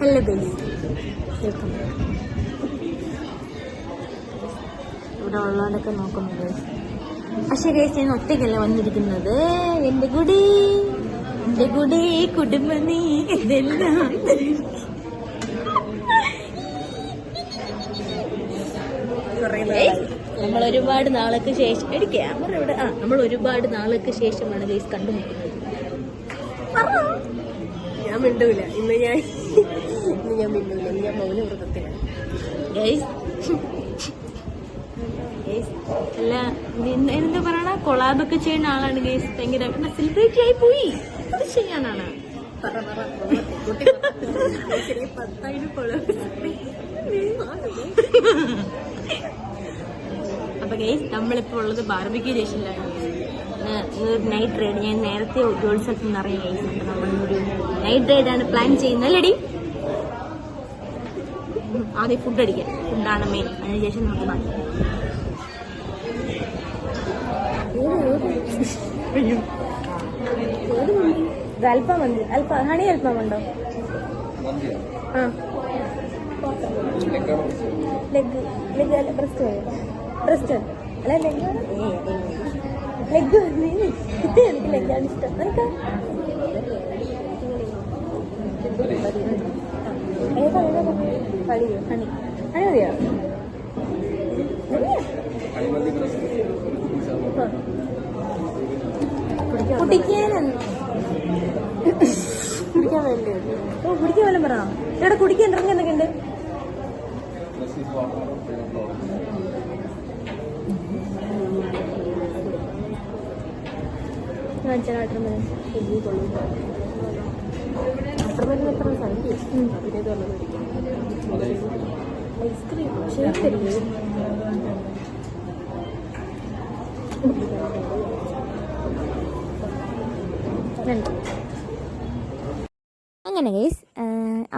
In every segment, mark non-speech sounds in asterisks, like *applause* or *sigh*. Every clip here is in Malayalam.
ഹലോ ബേസ് വെൽക്കം ഇവിടെ ഉള്ളവരൊക്കെ നോക്കുന്നു ഗൈസ് പക്ഷേ ഗൈസ് ഞാൻ ഒറ്റയ്ക്കല്ല വന്നിരിക്കുന്നത്. എന്റെ കുടി എന്റെ കുടി കുടുംബ നീ ഇതെല്ലാം നമ്മൾ ഒരുപാട് നാളൊക്കെ ശേഷം ഒരു ക്യാമറ ഇവിടെ ആ നമ്മൾ ഒരുപാട് നാളൊക്കെ ശേഷമാണ് ഗൈസ് കണ്ടുമുട്ടുന്നത്. ഞാൻ മിണ്ടൂല. ഇന്ന് ഞാൻ ഇന്ന് ഞാൻ മിണ്ടൂല. ഇന്ന് ഞാൻ മൗന വൃത്തത്തിലാണ് അല്ല എന്താ പറയണ? കൊളാബൊക്കെ ചെയ്യുന്ന ആളാണ് ഗൈസ് ഭയങ്കര സെലിബ്രിറ്റി ആയി പോയി. അത് ചെയ്യാനാണ്? അപ്പൊ ഗൈസ് നമ്മളിപ്പോ ഉള്ളത് ബാർബിക്യൂ സ്റ്റേഷനിലാണ് നൈറ്റ് റൈഡ് ഞാൻ നേരത്തെ ജോലി സ്ഥലത്ത് നിന്ന് ഗൈസ് അപ്പൊ നമ്മളൊരു നൈറ്റ് റൈഡ് ആണ് പ്ലാൻ ചെയ്യുന്നത് അല്ലടി ആദ്യം ഫുഡ് അടിക്കാം. ഫുഡാണ് മെയിൻ അതിനുശേഷം നമുക്ക് ബാക്കി. അല്പം മന്തി അല്പം ഹണി അല്പം ഉണ്ടോ? ആ. ലെഗ് ലെഗ് ബ്രസ്റ്റ് ബ്രസ്റ്റ് അല്ല ലെഗ് ലെഗ് എനിക്ക് ലെഗാണ് ഇഷ്ടം നിനക്ക് കളിയോ ഹണി ഹണി മതിയോ കുടിക്കാൻ കുടിക്കാൻ വേണ്ടി ഓ കുടിക്കാൻ വല്ലതും പറ ഇവിടെ കുടിക്കാൻ ഇറങ്ങി എന്തൊക്കെ ഉണ്ട്? അതിനേത് വല്ലതും ഐസ്ക്രീം ഷേക്ക് അങ്ങനെ ഗൈസ്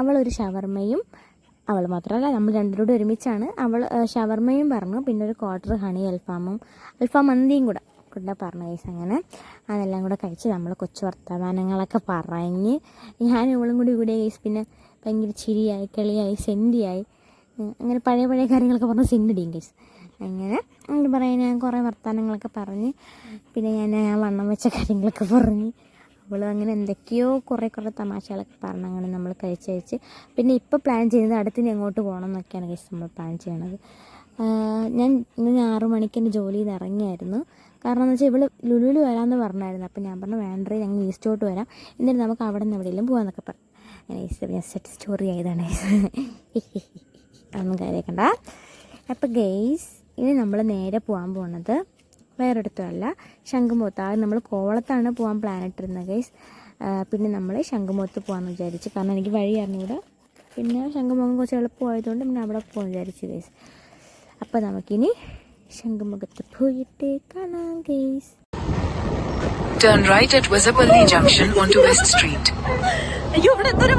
അവളൊരു ഷവർമ്മയും അവൾ മാത്രമല്ല നമ്മൾ രണ്ടുപേരും ഒരുമിച്ചാണ്. അവൾ ഷവർമ്മയും പറഞ്ഞു പിന്നെ ഒരു ക്വാർട്ടർ ഹണി അൽഫാമും അൽഫാം മന്തിയും കൂടെ. കൂടെ പറഞ്ഞ ഗൈസ് അങ്ങനെ. അതെല്ലാം കൂടെ കഴിച്ച് നമ്മൾ കൊച്ചു വർത്തമാനങ്ങളൊക്കെ പറഞ്ഞ് ഞാൻ ഇവളും കൂടി കൂടി ഗൈസ് പിന്നെ ഭയങ്കര ചിരിയായി കളിയായി സെന്റിയായി ഉം, അങ്ങനെ പഴയ പഴയ കാര്യങ്ങളൊക്കെ പറഞ്ഞ് സെന്റിടിയും ഗൈസ് അങ്ങനെ അങ്ങനെ പറയാൻ ഞാൻ കുറേ വർത്തമാനങ്ങളൊക്കെ പറഞ്ഞ് പിന്നെ ഞാൻ ഞാൻ വണ്ണം വെച്ച കാര്യങ്ങളൊക്കെ പറഞ്ഞ് അവൾ അങ്ങനെ എന്തൊക്കെയോ കുറേ കുറേ തമാശകളൊക്കെ പറഞ്ഞ് അങ്ങനെ നമ്മൾ കഴിച്ച് കഴിച്ച് പിന്നെ ഇപ്പോൾ പ്ലാൻ ചെയ്യുന്നത് അടുത്തിന് എങ്ങോട്ട് പോകണം എന്നൊക്കെയാണ് ഗൈസ് നമ്മൾ പ്ലാൻ ചെയ്യണത്. ഞാൻ ഇന്ന് ആറു മണിക്ക് എന്റെ ജോലിയിൽ നിന്ന് ഇറങ്ങിയായിരുന്നു. കാരണം എന്ന് വെച്ചാൽ ഇവൾ ലുലുവിൽ വരാമെന്ന് പറഞ്ഞായിരുന്നു. അപ്പം ഞാൻ പറഞ്ഞു വേണ്ടേ ഞങ്ങൾ ഈസ്റ്റോട്ട് വരാം. എന്നിട്ട് നമുക്ക് അവിടെ നിന്ന് എവിടെയെങ്കിലും പോകാമെന്നൊക്കെ പറഞ്ഞു. ഞാൻ സെറ്റ് സ്റ്റോറി ആയതാണ്. ഒന്നും കാര്യക്കണ്ട അപ്പോൾ ഗെയ്സ് ഇനി നമ്മൾ നേരെ പോകാൻ പോകുന്നത് വേറൊരിടത്തുമല്ല ശംഖുമുഖത്ത്. ആദ്യം നമ്മൾ കോവളത്താണ് പോകാൻ പ്ലാൻ ഇട്ടിരുന്നത് ഗൈസ് പിന്നെ നമ്മൾ ശംഖുമുഖത്ത് പോകാമെന്ന് വിചാരിച്ചു. കാരണം എനിക്ക് വഴി അറിഞ്ഞൂടെ. പിന്നെ ശംഖുമുഖം കുറച്ച് എളുപ്പമായതുകൊണ്ട് പിന്നെ അവിടെ പോകാൻ വിചാരിച്ചു ഗൈസ് അപ്പോൾ നമുക്കിനി ശംഖുമുഖത്ത് പോയിട്ട് കാണാം guys Turn right at Wazapalli Junction onto West Street. അയ്യോ ഇവിടെ എന്തോരം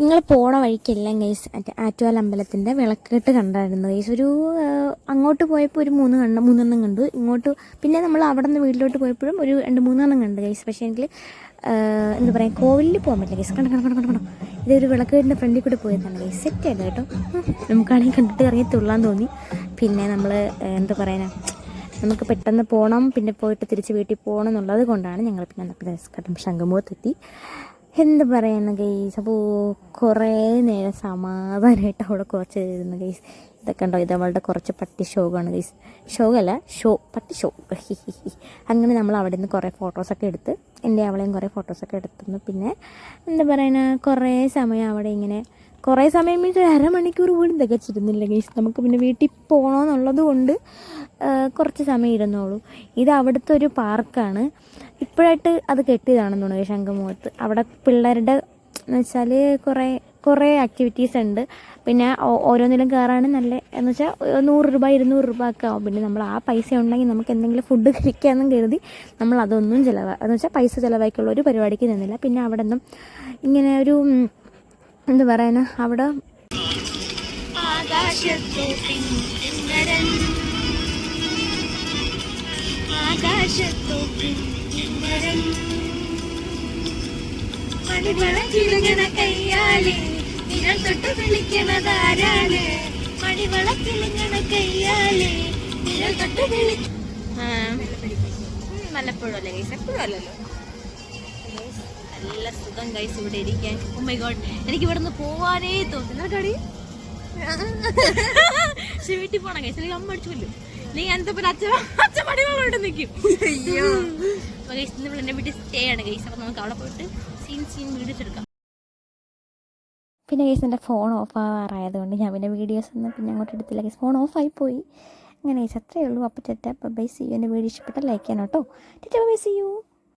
നിങ്ങൾ പോണ വഴിക്കെല്ലാം ഗൈസ് ആറ്റുവാൽ അമ്പലത്തിന്റെ വിളക്കിട്ട് കണ്ടായിരുന്നു. ഗൈസ് ഒരു അങ്ങോട്ട് പോയപ്പോൾ ഒരു മൂന്ന് കണ്ട മൂന്നെണ്ണം കണ്ടു. ഇങ്ങോട്ട് പിന്നെ നമ്മൾ അവിടെ നിന്ന് വീട്ടിലോട്ട് പോയപ്പോഴും ഒരു രണ്ട് മൂന്നെണ്ണം കണ്ടു ഗൈസ് പക്ഷേ എനിക്ക് എന്താ പറയുക കോവിലിൽ പോകാൻ പറ്റില്ല ഗൈസ് കണ്ടോ കണ്ടോ കണ്ടോ കണ്ടു. ഇതൊരു വിളക്കേടിന്റെ ഫ്രണ്ടിൽ കൂടെ പോയതാണ് ഗൈസ് സെറ്റ് ആയിരുന്നു കേട്ടോ. നമുക്കാണെങ്കിൽ കണ്ടിട്ട് ഇറങ്ങി തുള്ളാൻ തോന്നി. പിന്നെ നമ്മൾ എന്താ പറയാനാ നമുക്ക് പെട്ടെന്ന് പോകണം പിന്നെ പോയിട്ട് തിരിച്ച് വീട്ടിൽ പോകണം എന്നുള്ളത് കൊണ്ടാണ് ഞങ്ങൾ പിന്നെ കടം ശംഖുമുഖത്തെത്തി. എന്താ പറയുന്ന ഗെയ്സ് അപ്പോൾ കുറേ നേരം സമാധാനമായിട്ട് അവിടെ കുറച്ച് ഇരുന്ന് ഗെയ്സ് ഇതൊക്കെ ഉണ്ടോ ഇത് അവളുടെ കുറച്ച് പട്ടി ഷോകാണ് ഗെയ്സ് ഷോകല്ല ഷോ പട്ടി ഷോ *laughs* അങ്ങനെ നമ്മൾ അവിടെ നിന്ന് കുറേ ഫോട്ടോസൊക്കെ എടുത്ത് എന്റെ അവളെയും കുറേ ഫോട്ടോസൊക്കെ എടുത്തുന്നു. പിന്നെ എന്താ പറയുക കുറേ സമയം അവിടെ ഇങ്ങനെ കുറേ സമയം മീൻസ് ഒരു അരമണിക്കൂർ പോലും തികച്ചിരുന്നില്ല ഗൈസ് നമുക്ക് പിന്നെ വീട്ടിൽ പോകണമെന്നുള്ളത് കൊണ്ട് കുറച്ച് സമയം ഇരുന്നോളൂ. ഇത് അവിടുത്തെ ഒരു പാർക്കാണ്. ഇപ്പോഴായിട്ട് അത് കെട്ടിയതാണെന്ന് തോന്നുന്നു ശംഖുമുഖത്ത് അവിടെ പിള്ളേരുടെ എന്ന് വെച്ചാൽ കുറേ കുറേ ആക്ടിവിറ്റീസ് ഉണ്ട്. പിന്നെ ഓരോന്നിലും കയറാണ് നല്ല എന്ന് വെച്ചാൽ നൂറ് രൂപ ഇരുന്നൂറ് രൂപ ഒക്കെ ആവും. പിന്നെ നമ്മൾ ആ പൈസ ഉണ്ടെങ്കിൽ നമുക്ക് എന്തെങ്കിലും ഫുഡ് കഴിക്കാമെന്നും കരുതി നമ്മൾ അതൊന്നും ചിലവാ എന്ന് വെച്ചാൽ പൈസ ചിലവാക്കിയുള്ള ഒരു പരിപാടിക്ക് നിന്നില്ല. പിന്നെ അവിടെ നിന്നും ഇങ്ങനെ ഒരു എന്താ പറയാനാ? അവിടെ? മണിവിളക്കിലുങ്ങണ കയ്യാലെ നിഴൽ തൊട്ട് വിളിക്കണതാരാണ്? മണിവിളക്കിലുങ്ങണ കയ്യാലെ നിഴൽ തൊട്ട് വിളി വല്ലപ്പോഴും അല്ലേ? എപ്പോഴും അല്ലല്ലോ നല്ല സുഖം ഗൈസ് ഇവിടെ ഇരിക്കാൻ. ഓ മൈ ഗോഡ് എനിക്ക് ഇവിടെ നിന്ന് പോവാനേ തോന്നുന്നു കടി? പക്ഷെ വീട്ടിൽ പോണം ഗൈസ് അല്ലെങ്കിൽ അമ്മ അടിച്ചു കൊല്ലും. നീ എന്താ പറയുക അച്ഛൻ അച്ഛൻ മടികളോട്ട് നിൽക്കും ഗൈസ് ഇന്ന് ഇവിടെ എന്റെ വീട്ടിൽ സ്റ്റേ ആണ് ഗൈസ് അപ്പോൾ നമുക്ക് അവിടെ പോയിട്ട് സീൻ സീൻ വീഡിയോസ് എടുക്കാം. പിന്നെ ഗൈസ് എന്റെ ഫോൺ ഓഫ് ആവാറായതുകൊണ്ട് ഞാൻ പിന്നെ വീഡിയോസ് ഒന്നും പിന്നെ അങ്ങോട്ട് എടുത്തില്ല. ഗൈസ് ഫോൺ ഓഫ് ആയി പോയി. അങ്ങനെ ഗൈസ് അത്രയേ ഉള്ളൂ. അപ്പോൾ ചേട്ടാ ബൈ സി യു എന്റെ വീഡിയോ ഇഷ്ടപ്പെട്ട ലൈക്ക് ചെയ്യണം കേട്ടോ. ചേട്ടാ ബൈ സി യു